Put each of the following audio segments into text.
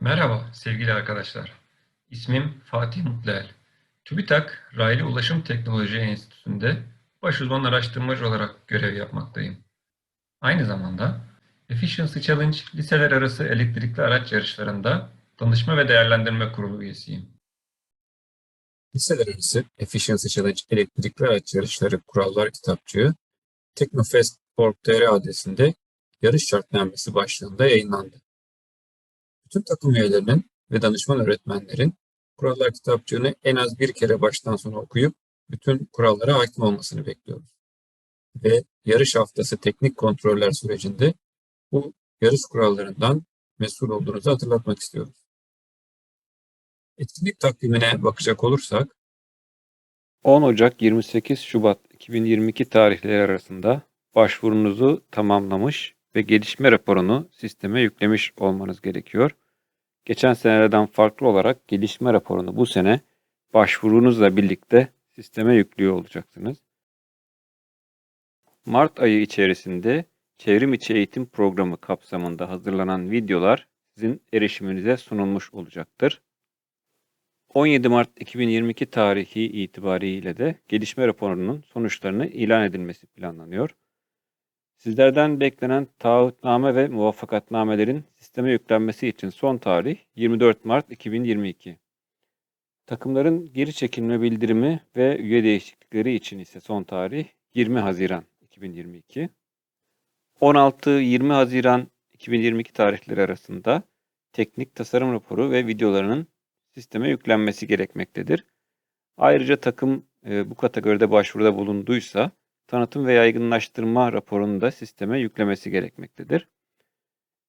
Merhaba sevgili arkadaşlar. İsmim Fatih Mutluel. TÜBİTAK Raylı Ulaşım Teknoloji Enstitüsü'nde başuzman araştırmacı olarak görev yapmaktayım. Aynı zamanda Efficiency Challenge liseler arası elektrikli araç yarışlarında danışma ve değerlendirme kurulu üyesiyim. Liseler arası Efficiency Challenge elektrikli araç yarışları kurallar kitapçığı Teknofest.org.tr adresinde yarış şartnamesi başlığında yayınlandı. Bütün takım üyelerinin ve danışman öğretmenlerin kurallar kitapçığını en az bir kere baştan sona okuyup bütün kurallara hakim olmasını bekliyoruz. Ve yarış haftası teknik kontroller sürecinde bu yarış kurallarından mesul olduğunuzu hatırlatmak istiyoruz. Etkinlik takvimine bakacak olursak 10 Ocak 28 Şubat 2022 tarihleri arasında başvurunuzu tamamlamış ve gelişme raporunu sisteme yüklemiş olmanız gerekiyor. Geçen senelerden farklı olarak gelişme raporunu bu sene başvurunuzla birlikte sisteme yüklüyor olacaksınız. Mart ayı içerisinde çevrim içi eğitim programı kapsamında hazırlanan videolar sizin erişiminize sunulmuş olacaktır. 17 Mart 2022 tarihi itibariyle de gelişme raporunun sonuçlarını ilan edilmesi planlanıyor. Sizlerden beklenen taahhütname ve muvaffakatnamelerin sisteme yüklenmesi için son tarih 24 Mart 2022. Takımların geri çekilme bildirimi ve üye değişiklikleri için ise son tarih 20 Haziran 2022. 16-20 Haziran 2022 tarihleri arasında teknik tasarım raporu ve videolarının sisteme yüklenmesi gerekmektedir. Ayrıca takım e, bu kategoride başvuruda bulunduysa tanıtım ve yaygınlaştırma raporunu da sisteme yüklemesi gerekmektedir.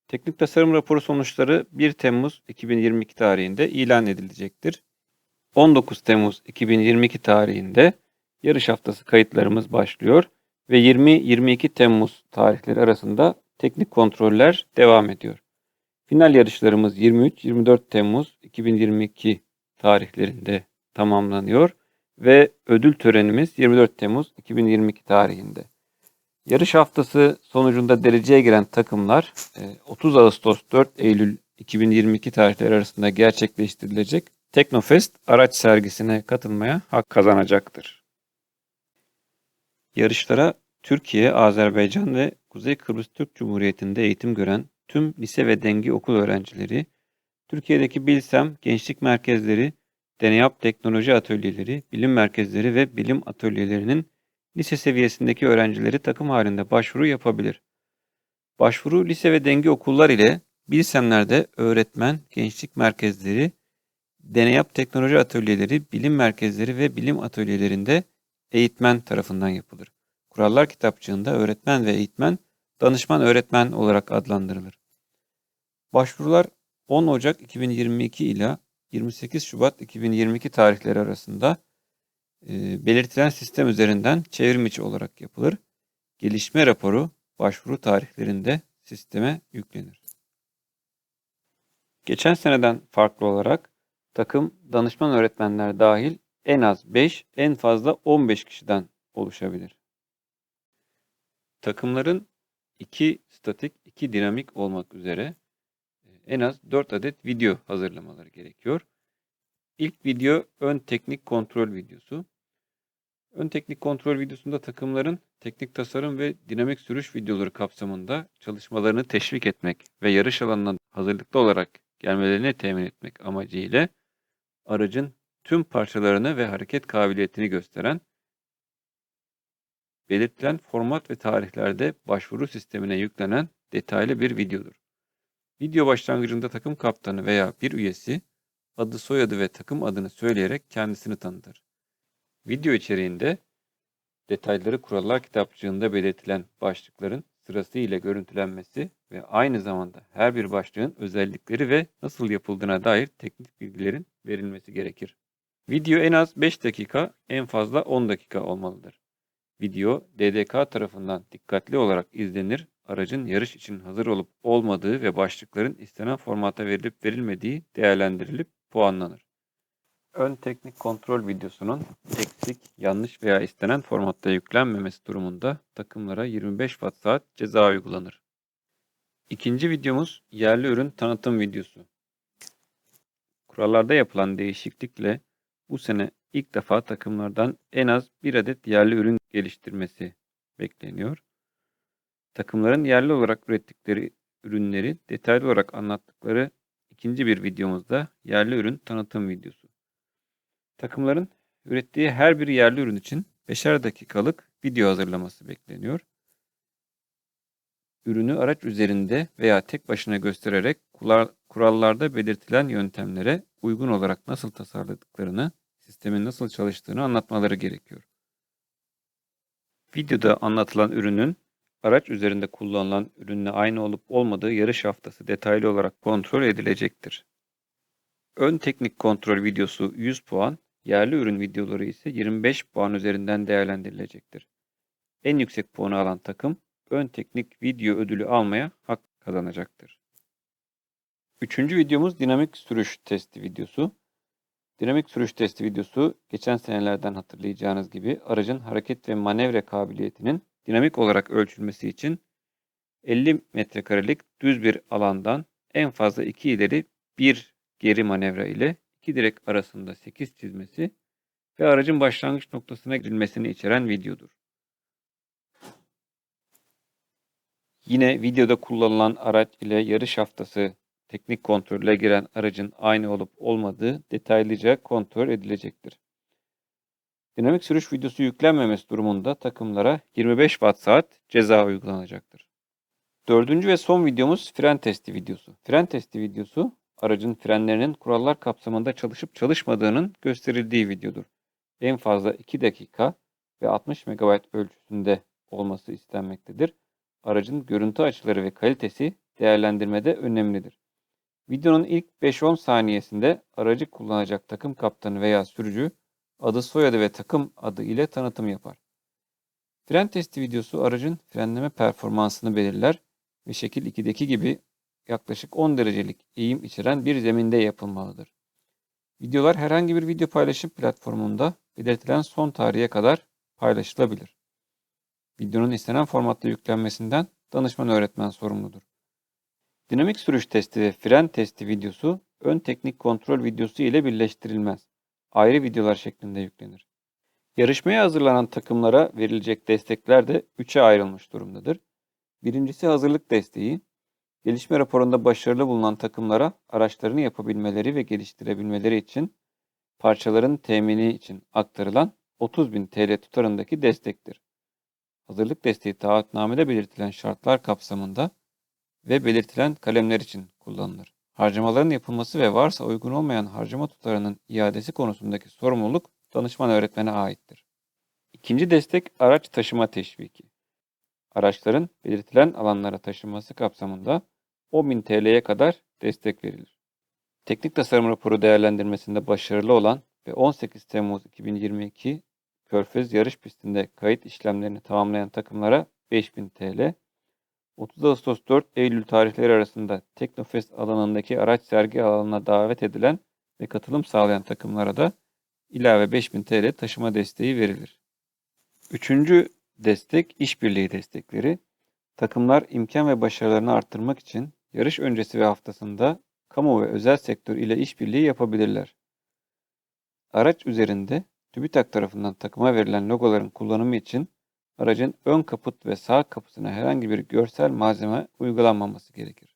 Teknik tasarım raporu sonuçları 1 Temmuz 2022 tarihinde ilan edilecektir. 19 Temmuz 2022 tarihinde yarış haftası kayıtlarımız başlıyor ve 20-22 Temmuz tarihleri arasında teknik kontroller devam ediyor. Final yarışlarımız 23-24 Temmuz 2022 tarihlerinde tamamlanıyor ve ödül törenimiz 24 Temmuz 2022 tarihinde. Yarış haftası sonucunda dereceye giren takımlar 30 Ağustos 4 Eylül 2022 tarihleri arasında gerçekleştirilecek Teknofest araç sergisine katılmaya hak kazanacaktır. Yarışlara Türkiye, Azerbaycan ve Kuzey Kıbrıs Türk Cumhuriyeti'nde eğitim gören tüm lise ve dengi okul öğrencileri, Türkiye'deki Bilsem, gençlik merkezleri, Deneyap Teknoloji Atölyeleri, bilim merkezleri ve bilim atölyelerinin lise seviyesindeki öğrencileri takım halinde başvuru yapabilir. Başvuru lise ve dengi okullar ile Bilsemler'de öğretmen, gençlik merkezleri, Deneyap Teknoloji Atölyeleri, bilim merkezleri ve bilim atölyelerinde eğitmen tarafından yapılır. Kurallar kitapçığında öğretmen ve eğitmen danışman öğretmen olarak adlandırılır. Başvurular 10 Ocak 2022 ile 28 Şubat 2022 tarihleri arasında e, belirtilen sistem üzerinden çevrim içi olarak yapılır. Gelişme raporu başvuru tarihlerinde sisteme yüklenir. Geçen seneden farklı olarak takım danışman öğretmenler dahil en az 5, en fazla 15 kişiden oluşabilir. Takımların 2 statik, 2 dinamik olmak üzere en az 4 adet video hazırlamaları gerekiyor. İlk video ön teknik kontrol videosu. Ön teknik kontrol videosunda takımların teknik tasarım ve dinamik sürüş videoları kapsamında çalışmalarını teşvik etmek ve yarış alanına hazırlıklı olarak gelmelerini temin etmek amacıyla aracın tüm parçalarını ve hareket kabiliyetini gösteren belirtilen format ve tarihlerde başvuru sistemine yüklenen detaylı bir videodur. Video başlangıcında takım kaptanı veya bir üyesi adı soyadı ve takım adını söyleyerek kendisini tanıtır. Video içeriğinde detayları kurallar kitapçığında belirtilen başlıkların sırasıyla görüntülenmesi ve aynı zamanda her bir başlığın özellikleri ve nasıl yapıldığına dair teknik bilgilerin verilmesi gerekir. Video en az 5 dakika, en fazla 10 dakika olmalıdır. Video DDK tarafından dikkatli olarak izlenir, aracın yarış için hazır olup olmadığı ve başlıkların istenen formata verilip verilmediği değerlendirilip puanlanır. Ön teknik kontrol videosunun eksik, yanlış veya istenen formatta yüklenmemesi durumunda takımlara 25 watt saat ceza uygulanır. İkinci videomuz yerli ürün tanıtım videosu. Kurallarda yapılan değişiklikle bu sene ilk defa takımlardan en az bir adet yerli ürün geliştirmesi bekleniyor. Takımların yerli olarak ürettikleri ürünleri detaylı olarak anlattıkları ikinci bir videomuzda yerli ürün tanıtım videosu. Takımların ürettiği her bir yerli ürün için 5'er dakikalık video hazırlaması bekleniyor. Ürünü araç üzerinde veya tek başına göstererek kurallarda belirtilen yöntemlere uygun olarak nasıl tasarladıklarını, sistemin nasıl çalıştığını anlatmaları gerekiyor. Videoda anlatılan ürünün araç üzerinde kullanılan ürünle aynı olup olmadığı yarış haftası detaylı olarak kontrol edilecektir. Ön teknik kontrol videosu 100 puan, yerli ürün videoları ise 25 puan üzerinden değerlendirilecektir. En yüksek puanı alan takım ön teknik video ödülü almaya hak kazanacaktır. Üçüncü videomuz dinamik sürüş testi videosu. Dinamik sürüş testi videosu geçen senelerden hatırlayacağınız gibi aracın hareket ve manevra kabiliyetinin dinamik olarak ölçülmesi için 50 metrekarelik düz bir alandan en fazla 2 ileri 1 geri manevra ile 2 direk arasında 8 çizmesi ve aracın başlangıç noktasına gidilmesini içeren videodur. Yine videoda kullanılan araç ile yarış haftası teknik kontrole giren aracın aynı olup olmadığı detaylıca kontrol edilecektir. Dinamik sürüş videosu yüklenmemesi durumunda takımlara 25 watt saat ceza uygulanacaktır. Dördüncü ve son videomuz fren testi videosu. Fren testi videosu aracın frenlerinin kurallar kapsamında çalışıp çalışmadığının gösterildiği videodur. En fazla 2 dakika ve 60 MB ölçüsünde olması istenmektedir. Aracın görüntü açıları ve kalitesi değerlendirmede önemlidir. Videonun ilk 5-10 saniyesinde aracı kullanacak takım kaptanı veya sürücü adı soyadı ve takım adı ile tanıtım yapar. Fren testi videosu aracın frenleme performansını belirler ve şekil 2'deki gibi yaklaşık 10 derecelik eğim içeren bir zeminde yapılmalıdır. Videolar herhangi bir video paylaşım platformunda belirtilen son tarihe kadar paylaşılabilir. Videonun istenen formatta yüklenmesinden danışman öğretmen sorumludur. Dinamik sürüş testi ve fren testi videosu ön teknik kontrol videosu ile birleştirilmez. Ayrı videolar şeklinde yüklenir. Yarışmaya hazırlanan takımlara verilecek destekler de 3'e ayrılmış durumdadır. Birincisi hazırlık desteği. Gelişme raporunda başarılı bulunan takımlara araçlarını yapabilmeleri ve geliştirebilmeleri için parçaların temini için aktarılan 30.000 TL tutarındaki destektir. Hazırlık desteği taahhütnamede belirtilen şartlar kapsamında ve belirtilen kalemler için kullanılır. Harcamaların yapılması ve varsa uygun olmayan harcama tutarının iadesi konusundaki sorumluluk danışman öğretmene aittir. İkinci destek araç taşıma teşviki. Araçların belirtilen alanlara taşınması kapsamında 10.000 TL'ye kadar destek verilir. Teknik tasarım raporu değerlendirmesinde başarılı olan ve 18 Temmuz 2022 Körfez yarış pistinde kayıt işlemlerini tamamlayan takımlara 5000 TL, 30 Ağustos 4 Eylül tarihleri arasında Teknofest alanındaki araç sergi alanına davet edilen ve katılım sağlayan takımlara da ilave 5000 TL taşıma desteği verilir. Üçüncü destek işbirliği destekleri. Takımlar imkan ve başarılarını arttırmak için yarış öncesi ve haftasında kamu ve özel sektör ile işbirliği yapabilirler. Araç üzerinde TÜBİTAK tarafından takıma verilen logoların kullanımı için aracın ön kaput ve sağ kapısına herhangi bir görsel malzeme uygulanmaması gerekir.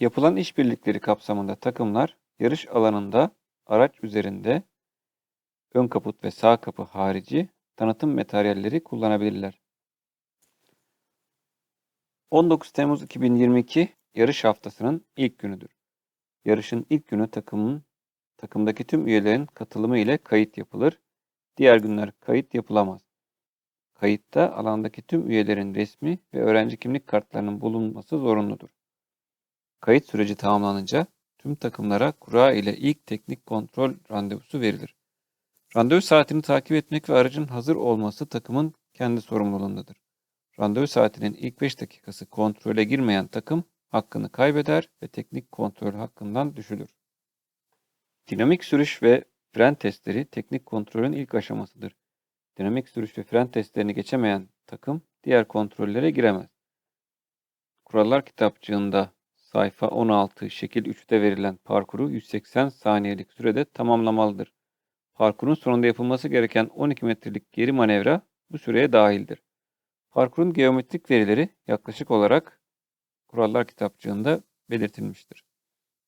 Yapılan işbirlikleri kapsamında takımlar yarış alanında araç üzerinde ön kaput ve sağ kapı harici tanıtım materyalleri kullanabilirler. 19 Temmuz 2022 yarış haftasının ilk günüdür. Yarışın ilk günü takımın takımdaki tüm üyelerin katılımı ile kayıt yapılır. Diğer günler kayıt yapılamaz. Kayıtta alandaki tüm üyelerin resmi ve öğrenci kimlik kartlarının bulunması zorunludur. Kayıt süreci tamamlanınca tüm takımlara kura ile ilk teknik kontrol randevusu verilir. Randevu saatini takip etmek ve aracın hazır olması takımın kendi sorumluluğundadır. Randevu saatinin ilk 5 dakikası kontrole girmeyen takım hakkını kaybeder ve teknik kontrol hakkından düşülür. Dinamik sürüş ve fren testleri teknik kontrolün ilk aşamasıdır. Dinamik sürüş ve fren testlerini geçemeyen takım diğer kontrollere giremez. Kurallar kitapçığında sayfa 16 şekil 3'te verilen parkuru 180 saniyelik sürede tamamlamalıdır. Parkurun sonunda yapılması gereken 12 metrelik geri manevra bu süreye dahildir. Parkurun geometrik verileri yaklaşık olarak kurallar kitapçığında belirtilmiştir.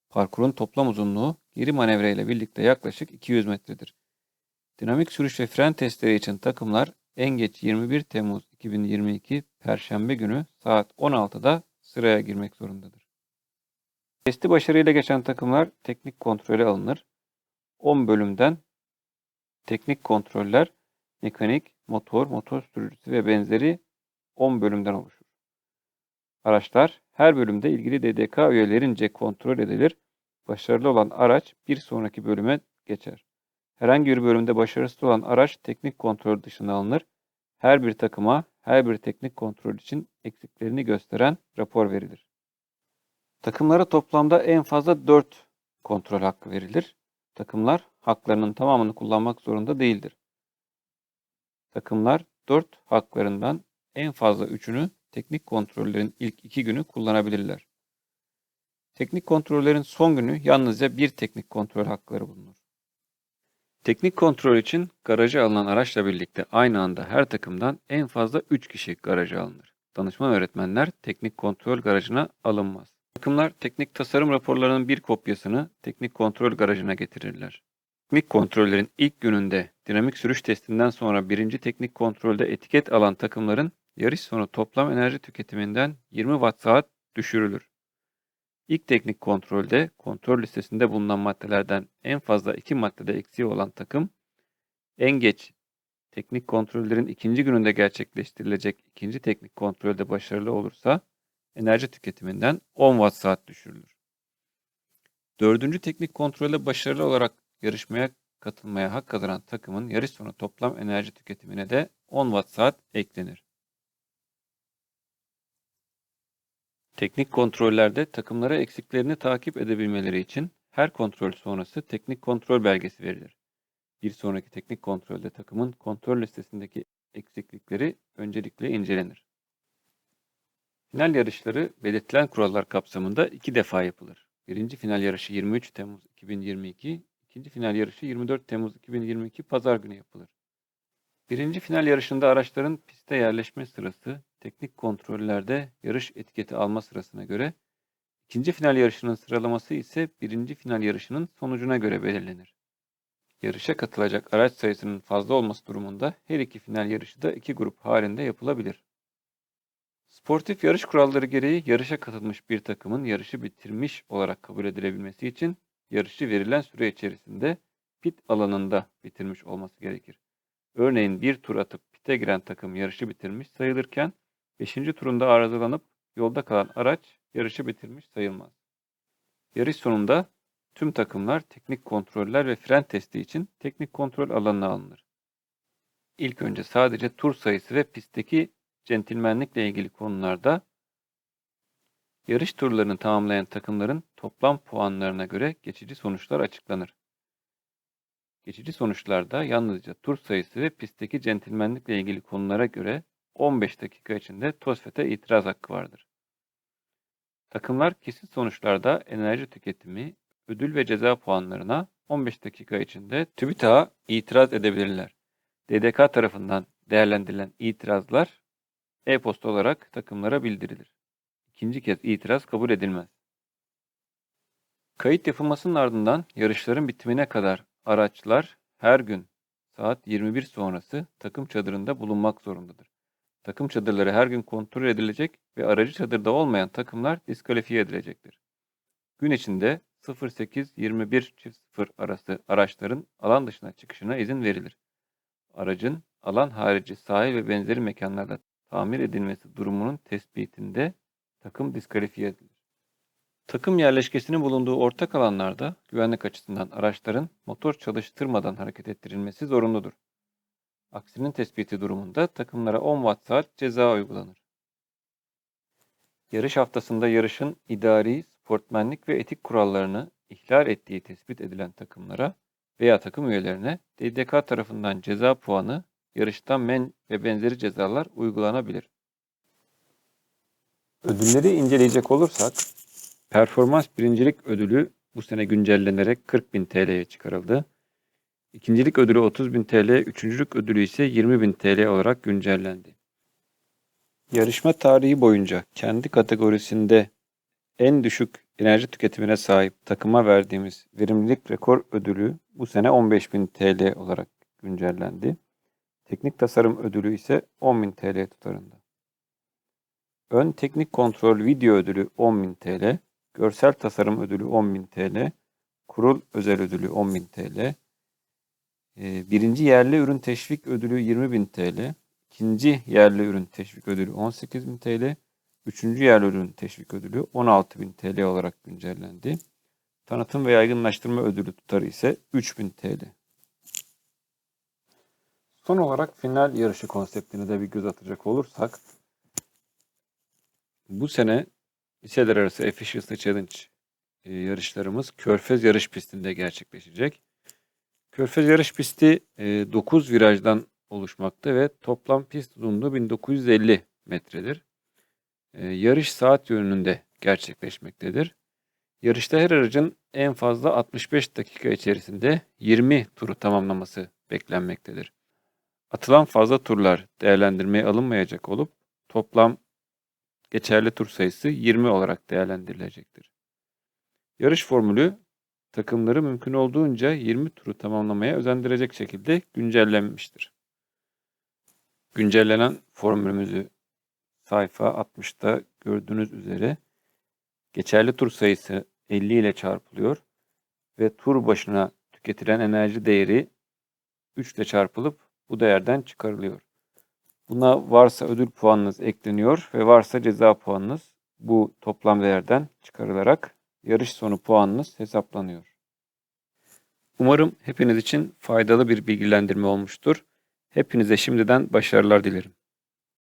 Parkurun toplam uzunluğu geri manevra ile birlikte yaklaşık 200 metredir. Dinamik sürüş ve fren testleri için takımlar en geç 21 Temmuz 2022 Perşembe günü saat 16'da sıraya girmek zorundadır. Testi başarıyla geçen takımlar teknik kontrole alınır. 10 bölümden teknik kontroller, mekanik, motor, motor sürücüsü ve benzeri 10 bölümden oluşur. Araçlar her bölümde ilgili DDK üyelerince kontrol edilir. Başarılı olan araç bir sonraki bölüme geçer. Herhangi bir bölümde başarısız olan araç teknik kontrol dışına alınır. Her bir takıma her bir teknik kontrol için eksiklerini gösteren rapor verilir. Takımlara toplamda en fazla 4 kontrol hakkı verilir. Takımlar haklarının tamamını kullanmak zorunda değildir. Takımlar 4 haklarından en fazla 3'ünü teknik kontrollerin ilk 2 günü kullanabilirler. Teknik kontrollerin son günü yalnızca bir teknik kontrol hakları bulunur. Teknik kontrol için garaja alınan araçla birlikte aynı anda her takımdan en fazla 3 kişi garaja alınır. Danışman öğretmenler teknik kontrol garajına alınmaz. Takımlar teknik tasarım raporlarının bir kopyasını teknik kontrol garajına getirirler. Teknik kontrollerin ilk gününde dinamik sürüş testinden sonra birinci teknik kontrolde etiket alan takımların yarış sonu toplam enerji tüketiminden 20 watt saat düşürülür. İlk teknik kontrolde kontrol listesinde bulunan maddelerden en fazla iki maddede eksiği olan takım en geç teknik kontrollerin ikinci gününde gerçekleştirilecek ikinci teknik kontrolde başarılı olursa enerji tüketiminden 10 watt saat düşürülür. Dördüncü teknik kontrolde başarılı olarak yarışmaya katılmaya hak kazanan takımın yarış sonu toplam enerji tüketimine de 10 watt saat eklenir. Teknik kontrollerde takımlara eksiklerini takip edebilmeleri için her kontrol sonrası teknik kontrol belgesi verilir. Bir sonraki teknik kontrolde takımın kontrol listesindeki eksiklikleri öncelikle incelenir. Final yarışları belirtilen kurallar kapsamında iki defa yapılır. Birinci final yarışı 23 Temmuz 2022, ikinci final yarışı 24 Temmuz 2022 Pazar günü yapılır. Birinci final yarışında araçların piste yerleşme sırası teknik kontrollerde yarış etiketi alma sırasına göre, ikinci final yarışının sıralaması ise birinci final yarışının sonucuna göre belirlenir. Yarışa katılacak araç sayısının fazla olması durumunda her iki final yarışı da iki grup halinde yapılabilir. Sportif yarış kuralları gereği yarışa katılmış bir takımın yarışı bitirmiş olarak kabul edilebilmesi için yarışı verilen süre içerisinde pit alanında bitirmiş olması gerekir. Örneğin bir tur atıp pite giren takım yarışı bitirmiş sayılırken 5. turunda arızalanıp yolda kalan araç yarışı bitirmiş sayılmaz. Yarış sonunda tüm takımlar teknik kontroller ve fren testi için teknik kontrol alanına alınır. İlk önce sadece tur sayısı ve pistteki centilmenlikle ilgili konularda yarış turlarını tamamlayan takımların toplam puanlarına göre geçici sonuçlar açıklanır. Geçici sonuçlarda yalnızca tur sayısı ve pistteki centilmenlikle ilgili konulara göre 15 dakika içinde TOSFET'e itiraz hakkı vardır. Takımlar kesin sonuçlarda enerji tüketimi, ödül ve ceza puanlarına 15 dakika içinde TÜBİTAK'a itiraz edebilirler. DDK tarafından değerlendirilen itirazlar e-posta olarak takımlara bildirilir. İkinci kez itiraz kabul edilmez. Kayıt yapılmasının ardından yarışların bitimine kadar araçlar her gün saat 21 sonrası takım çadırında bulunmak zorundadır. Takım çadırları her gün kontrol edilecek ve aracı çadırda olmayan takımlar diskalifiye edilecektir. Gün içinde 08-21 arası araçların alan dışına çıkışına izin verilir. Aracın alan harici sahil ve benzeri mekanlarda tamir edilmesi durumunun tespitinde takım diskalifiye edilir. Takım yerleşkesinin bulunduğu ortak alanlarda güvenlik açısından araçların motor çalıştırmadan hareket ettirilmesi zorunludur. Aksinin tespiti durumunda takımlara 10 watt saat ceza uygulanır. Yarış haftasında yarışın idari, sportmenlik ve etik kurallarını ihlal ettiği tespit edilen takımlara veya takım üyelerine DDK tarafından ceza puanı, yarıştan men ve benzeri cezalar uygulanabilir. Ödülleri inceleyecek olursak, Performans birincilik ödülü bu sene güncellenerek 40.000 TL'ye çıkarıldı. İkincilik ödülü 30.000 TL, üçüncülük ödülü ise 20.000 TL olarak güncellendi. Yarışma tarihi boyunca kendi kategorisinde en düşük enerji tüketimine sahip takıma verdiğimiz verimlilik rekor ödülü bu sene 15.000 TL olarak güncellendi. Teknik tasarım ödülü ise 10.000 TL tutarında. Ön teknik kontrol video ödülü 10.000 TL, görsel tasarım ödülü 10.000 TL, kurul özel ödülü 10.000 TL, ee, birinci yerli ürün teşvik ödülü 20.000 TL, ikinci yerli ürün teşvik ödülü 18.000 TL, üçüncü yerli ürün teşvik ödülü 16.000 TL olarak güncellendi. Tanıtım ve yaygınlaştırma ödülü tutarı ise 3000 TL. Son olarak final yarışı konseptine de bir göz atacak olursak, bu sene liseler arası Efficiency Challenge e, yarışlarımız Körfez yarış pistinde gerçekleşecek. Körfez yarış pisti 9 virajdan oluşmakta ve toplam pist uzunluğu 1950 metredir. E, Yarış saat yönünde gerçekleşmektedir. Yarışta her aracın en fazla 65 dakika içerisinde 20 turu tamamlaması beklenmektedir. Atılan fazla turlar değerlendirmeye alınmayacak olup toplam geçerli tur sayısı 20 olarak değerlendirilecektir. Yarış formülü takımları mümkün olduğunca 20 turu tamamlamaya özendirecek şekilde güncellenmiştir. Güncellenen formülümüzü sayfa 60'ta gördüğünüz üzere geçerli tur sayısı 50 ile çarpılıyor ve tur başına tüketilen enerji değeri 3 ile çarpılıp bu değerden çıkarılıyor. Buna varsa ödül puanınız ekleniyor ve varsa ceza puanınız bu toplam değerden çıkarılarak yarış sonu puanınız hesaplanıyor. Umarım hepiniz için faydalı bir bilgilendirme olmuştur. Hepinize şimdiden başarılar dilerim.